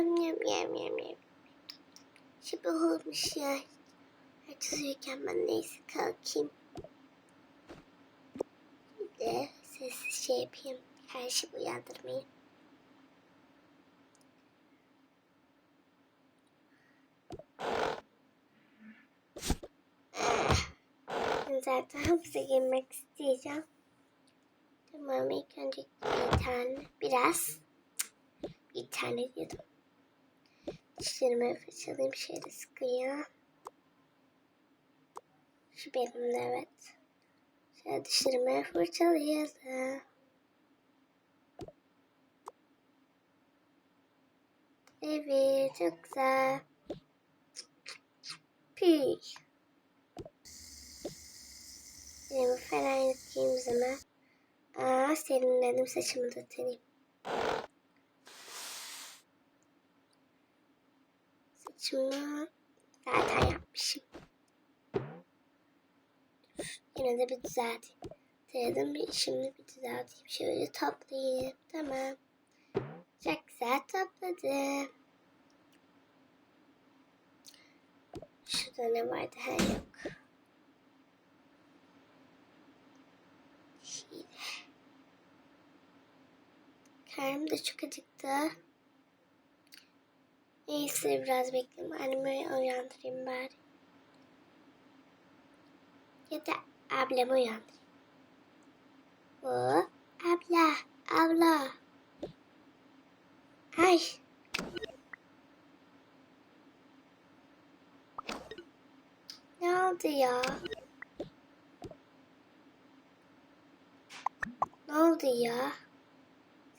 Yam yam yam yam yam. Sabah olmuş ya. Herkes uyurken ben neyse kalkayım. Bir de sessiz şey yapayım. Her şeyi uyandırmayayım. Zaten havuza girmek isteyeceğim. Tamam ilk önce bir tane biraz bir tane yedim. Dişlerimi fırçalayayım şöyle sıkıyor. Şu benim de evet. Şöyle dişlerimi fırçalayalım. Evet çok güzel. Püy. Elimi falan yıkayayım zaman. Aa serinledim saçımı da tarayayım. Saçımı zaten yapmışım. Yine de bir düzelteyim. Taradım bir şimdi bir düzelteyim. Şöyle toplayayım. Tamam. Çok güzel topladım. Şurada ne vardı? Ha yok. Şöyle. Karnım da çok acıktı. Neyse biraz bekleyeyim. Annemi uyandırayım bari. Ya da ablamı uyandırayım. O abla, abla. Ay. Ne oldu ya? Ne oldu ya?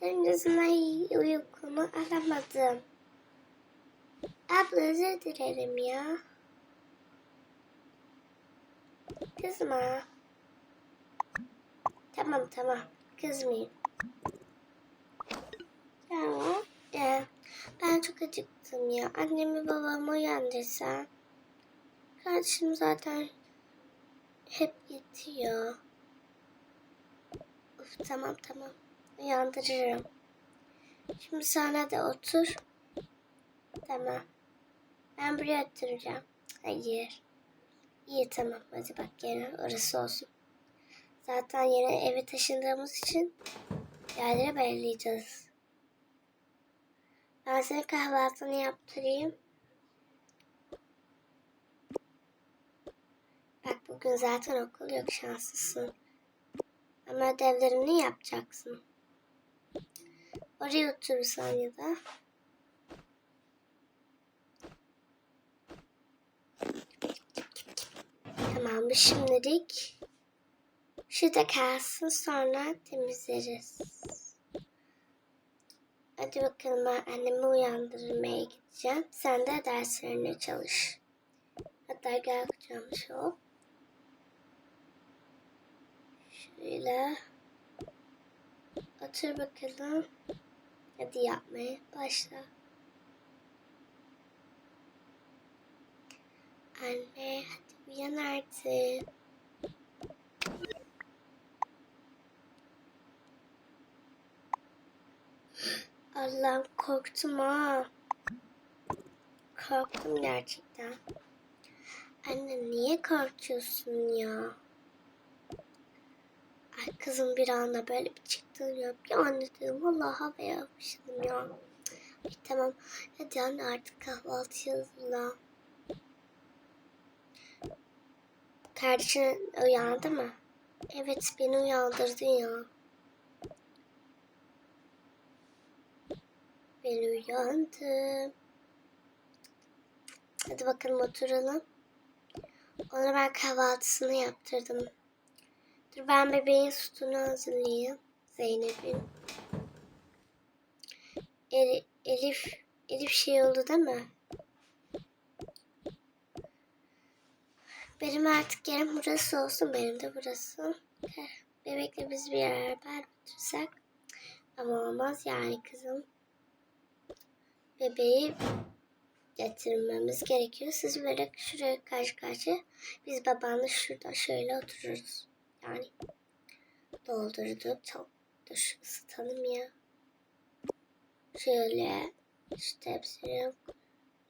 Senin yüzünden uykumu alamadım. Abla özür dilerim ya. Kızma. Tamam tamam. Kızmayayım. Tamam. Ee, ben çok acıktım ya. Annemi babamı uyandırsan. Kardeşim zaten hep yatıyor. Uf, tamam tamam. Uyandırırım. Şimdi sana da otur. Tamam. Ben buraya oturacağım. Hayır. İyi tamam. Hadi bak gene orası olsun. Zaten yeni eve taşındığımız için yerleri belirleyeceğiz. Ben senin kahvaltını yaptırayım. Bak bugün zaten okul yok şanslısın. Ama ödevlerini yapacaksın. Oraya oturursan ya da. Tamam şimdilik şurada kalsın sonra temizleriz. Hadi bakalım ben annemi uyandırmaya gideceğim. Sen de derslerine çalış. Hatta gel kucağıma şu. Şöyle. Otur bakalım. Hadi yapmaya başla. Anne hadi uyan artık. Allah'ım korktum ha. Korktum gerçekten. Anne niye korkuyorsun ya? Ay kızım bir anda böyle bir çıktı ya. Bir anda dedim vallahi havaya yapıştım ya. Ay, tamam hadi anne artık kahvaltı hazırla. Kardeşin uyandı mı? Evet beni uyandırdı ya. Ben uyandım. Hadi bakalım oturalım. Ona ben kahvaltısını yaptırdım. Dur ben bebeğin sütünü hazırlayayım. Zeynep'in. Elif, Elif şey oldu değil mi? Benim artık yerim burası olsun. Benim de burası. Bebekle biz bir beraber otursak. Ama olmaz yani kızım. Bebeği getirmemiz gerekiyor. Siz böyle şuraya karşı karşı. Biz babanla şurada şöyle otururuz. Yani doldurduk. Çok dur ısıtalım ya. Şöyle Şu tepsiye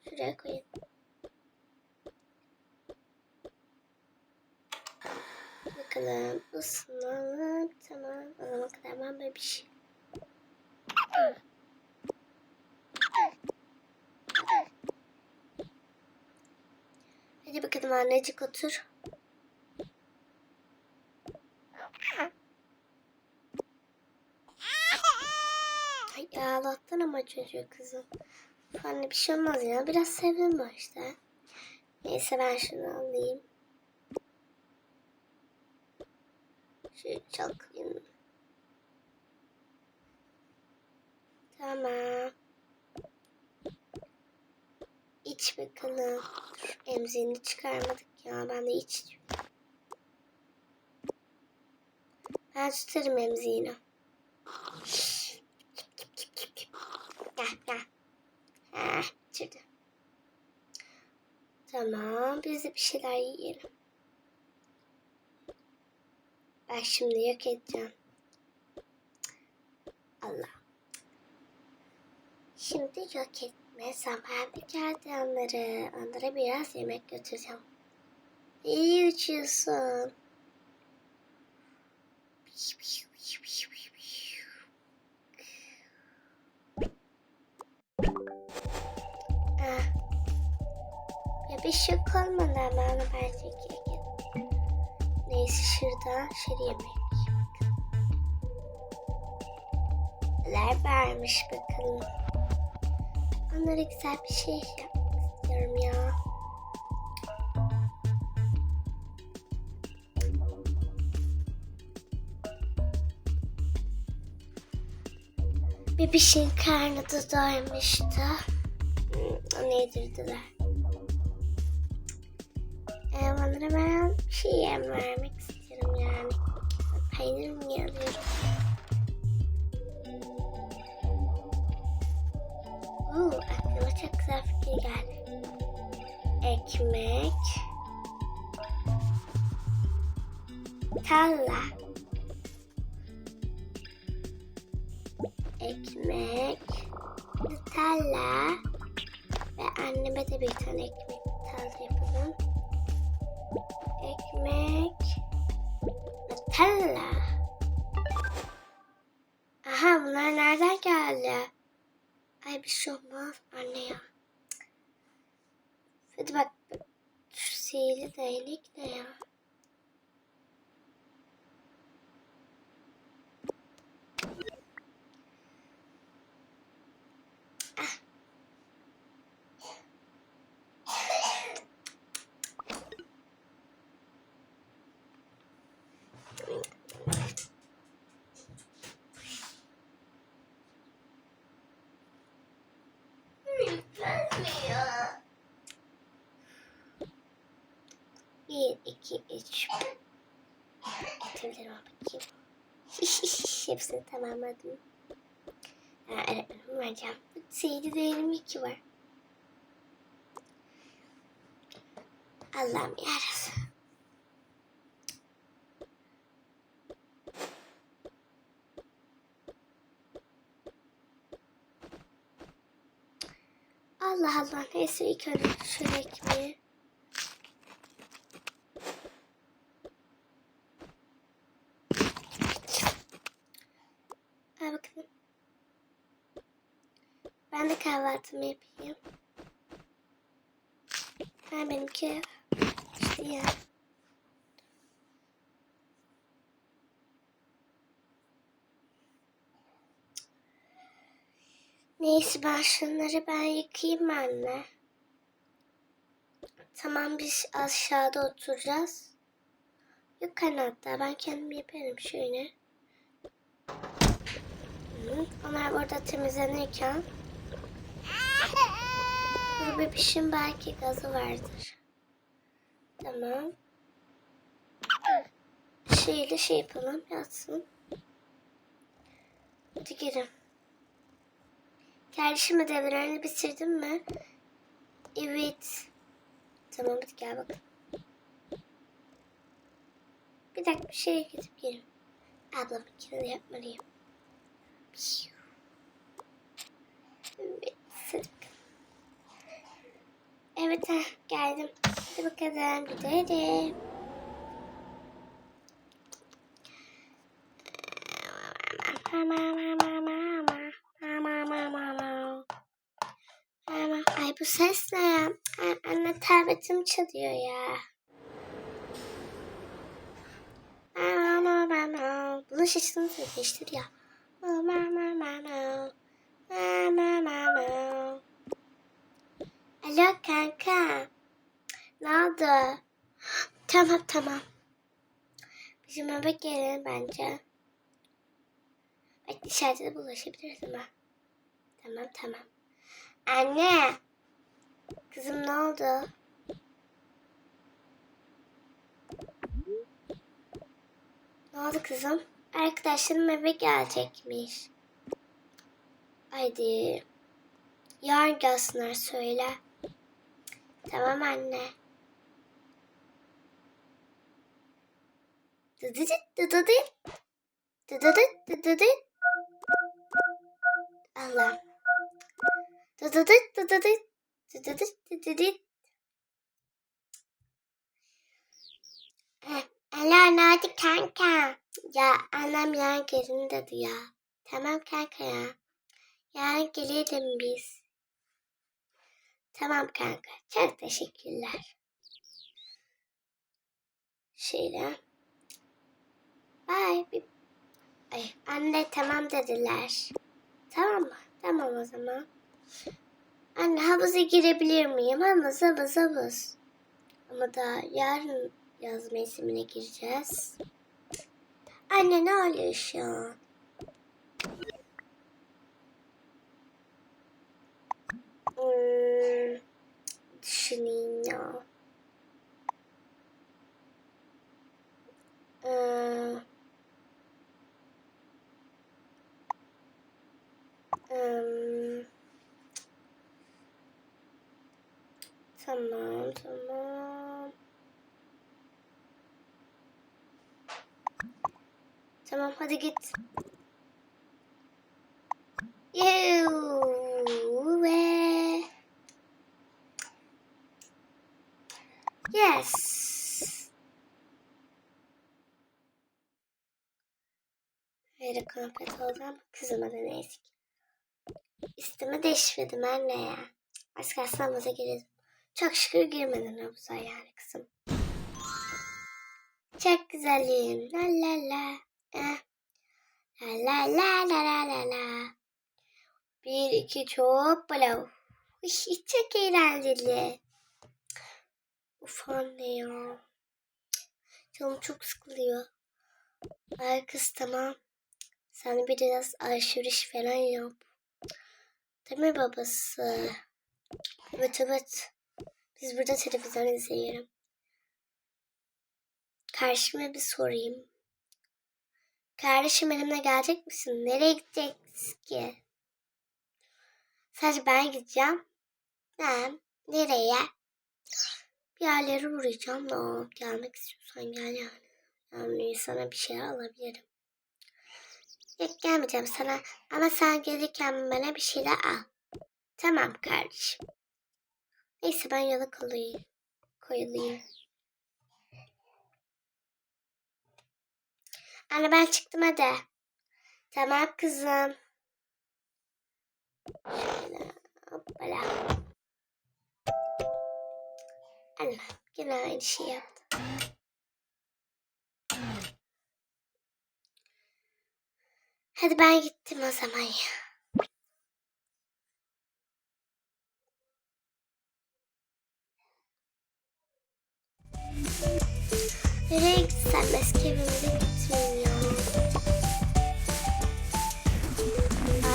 şuraya koyayım. Bakalım ısınalım. Tamam. O zamana kadar ben böyle bir şey. Hadi bakalım annecik otur. Ay ağlattın ama çocuğu kızım. Anne bir şey olmaz ya. Biraz var işte. Neyse ben şunu alayım. Çalkalayayım. Tamam. İç bakalım. Dur, emziğini çıkarmadık ya. Ben de iç. Ben tutarım emziğini. Gel gel. Heh, bitirdi. Tamam. Biz de bir şeyler yiyelim. Ben şimdi yok edeceğim. Allah. Şimdi yok etme zamanı geldi onları. Onlara biraz yemek götüreceğim. İyi uçuyorsun. Ah. Kalmadı ama onu ben çekeyim. Neyse şurada şöyle yemek. Neler varmış bakalım. Onlara güzel bir şey yapmak istiyorum ya. Bebişin karnı da doymuştu. Onu yedirdiler. Onlara ben bir şey yem vermek istiyorum yani. Peynir mi alıyorum? Oo, aklıma çok güzel fikir geldi. Ekmek. Talla. Sihirli 2, 3. Atabilirim bakayım. Hepsini tamamladım. Ha, evet, vereceğim. Seyirci değerim 2 var. Allah'ım yarasın. Allah Allah neyse ilk önce şöyle ekmeği kahvaltımı yapayım. Ha benimki işte ya. Neyse ben şunları ben yıkayayım anne. Tamam biz aşağıda oturacağız. Yok hatta ben kendim yaparım şöyle. Onlar burada temizlenirken bu bebişin belki gazı vardır. Tamam. Şeyle şey yapalım yatsın. Hadi girin. Kardeşim ödevlerini bitirdin mi? Evet. Tamam hadi gel bakalım. Bir dakika bir şeye gidip gelin. Ablamınkini de yapmalıyım. Evet. Hadi. Evet ha, geldim. Hadi bakalım gidelim. Ay bu ses ne ya? Ay, anne tabletim çalıyor ya. Sesini de değiştir ya. Alo kanka. Ne oldu? Tamam tamam. Bizim eve gelin bence. Bak dışarıda da bulaşabiliriz ama. Tamam tamam. Anne. Kızım ne oldu? Ne oldu kızım? Arkadaşlarım eve gelecekmiş. Haydi. Yarın gelsinler söyle. Tamam anne. Allah. Ne oldu kanka? Ya annem yarın gelin dedi ya. Tamam kanka ya. Yarın gelelim biz. Tamam kanka. Çok teşekkürler. Şöyle. Bye. Ay, anne tamam dediler. Tamam mı? Tamam o zaman. Anne havuza girebilir miyim? Havuz havuz havuz. Ama daha yarın yaz mevsimine gireceğiz. Anne ne oluyor şu an? Hmm, düşüneyim ya. Ee, tamam tamam. Tamam hadi git. Yoo, ve- Yes. Öyle konfet oldu ama kızıma da neyse ki. Üstümü değiştirdim anne ya. Az kalsın girdim. Çok şükür girmedin havuza yani kızım. Çok güzelim. La la la. Eh. La la la la la la. Bir iki çok bala. Uş, çok eğlenceli. Uf anne ya. Canım çok sıkılıyor. Ay kız tamam. Sen biraz alışveriş falan yap. Mi babası? Evet evet. Biz burada televizyon izleyelim. Karşıma bir sorayım. Kardeşim benimle gelecek misin? Nereye gideceğiz ki? Sadece ben gideceğim. Ben nereye? Bir yerlere uğrayacağım da gelmek istiyorsan gel yani. Yani sana bir şeyler alabilirim. Yok gelmeyeceğim sana ama sen gelirken bana bir şeyler al. Tamam kardeşim. Neyse ben yola koyulayım. Koyulayım. Anne ben çıktım hadi. Tamam kızım. Şöyle hoppala. Anne yine aynı şey yaptı. Hadi ben gittim o zaman ya. Nereye gitsem eski evimize gitmeyeyim ya.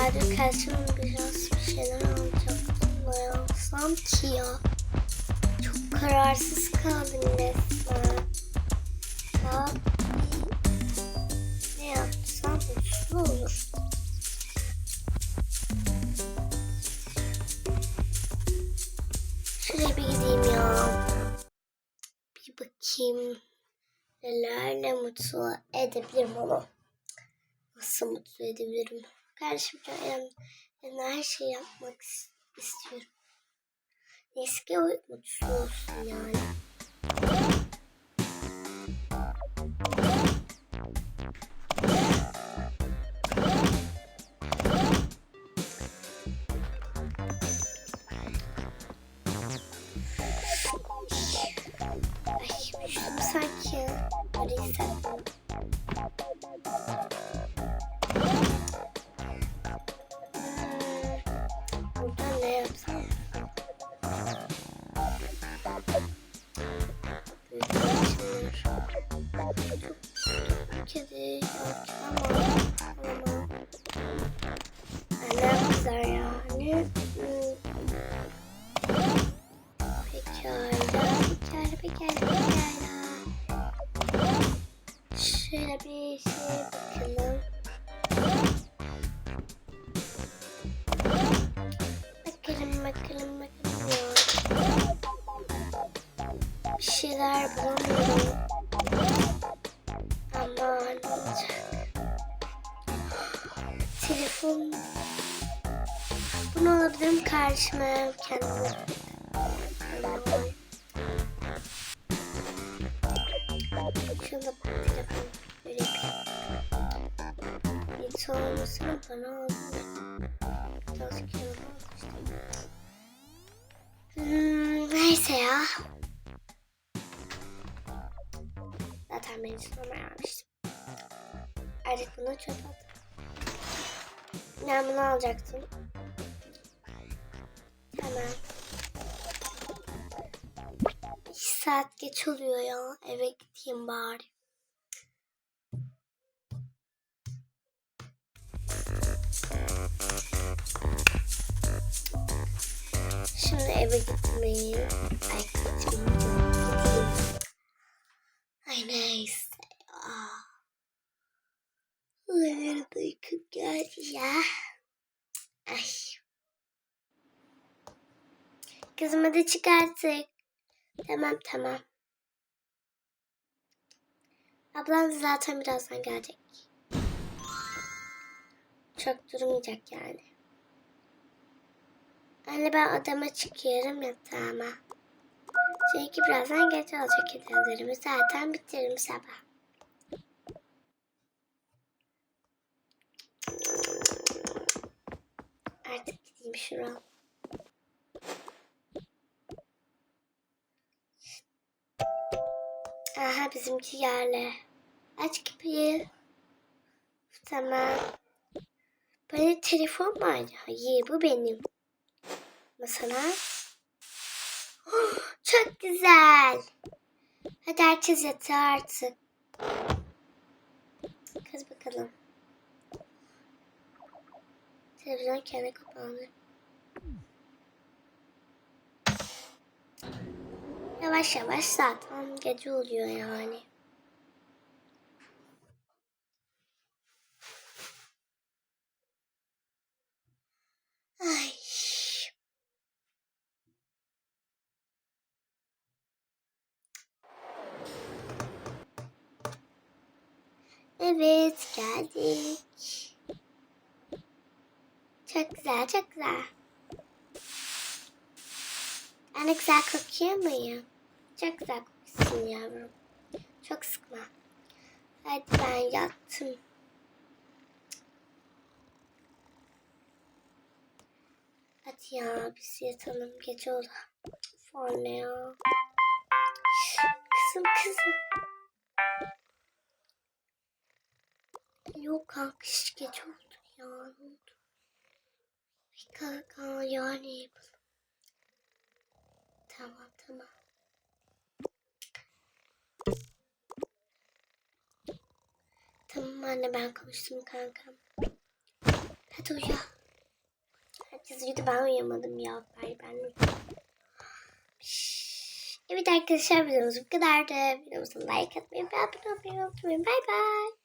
Abi karşıma biraz bir şeyler alacaktım. Ne ki ya. Çok kararsız kaldım resmen. Ne yapsam uslu olur. Şuraya bir gideyim ya. Bir bakayım. Nelerle mutlu edebilirim onu. Nasıl mutlu edebilirim? Kardeşim ben, ben her şeyi yapmak istiyorum. Eski olsun yani. Paris. Şeyler bulamıyorum. Aman? Telefon. Bunu alabilirim karşıma kendime. Aman. Şurada telefon böyle yapayım. Hiç olmasın bana ben numara almıştım. Artık bunu çöpe at. Ben bunu alacaktım. Tamam. İki saat geç oluyor ya. Eve gideyim bari. Şimdi eve gitmeyi. Ay gitmeyeyim. Neyse. Ah. Umarım uykum geldi ya. Ay. Kızım hadi çık artık. Tamam tamam. Ablan zaten birazdan gelecek. Çok durmayacak yani. Anne ben odama çıkıyorum yatağıma. Çünkü birazdan geç olacak hediyelerimi zaten bitiririm sabah. Artık gideyim şuna. Aha bizimki geldi. Aç kapıyı. Tamam. Benim telefon mu vardı? Hayır bu benim. Mesela. Çok güzel. Hadi herkes yatağa artık. Kız bakalım. Televizyon kendi kapandı. Yavaş yavaş zaten gece oluyor yani. Ay. Evet geldik. Çok güzel çok güzel. Ben de güzel kokuyor muyum? Çok güzel kokuyorsun yavrum. Çok sıkma. Hadi ben yattım. Hadi ya biz yatalım gece oldu. Anne ya. Kızım kızım. Yok hiç geç oldu ya. Ne oldu? Ay kanka ya ne yapalım? Tamam tamam. Tamam anne ben konuştum kankam. Hadi uyu. Herkes uyudu ben uyuyamadım ya. Bari ben. Şşş. Evet arkadaşlar videomuz bu kadardı. Videomuza like atmayı ve abone olmayı unutmayın. Bay bay.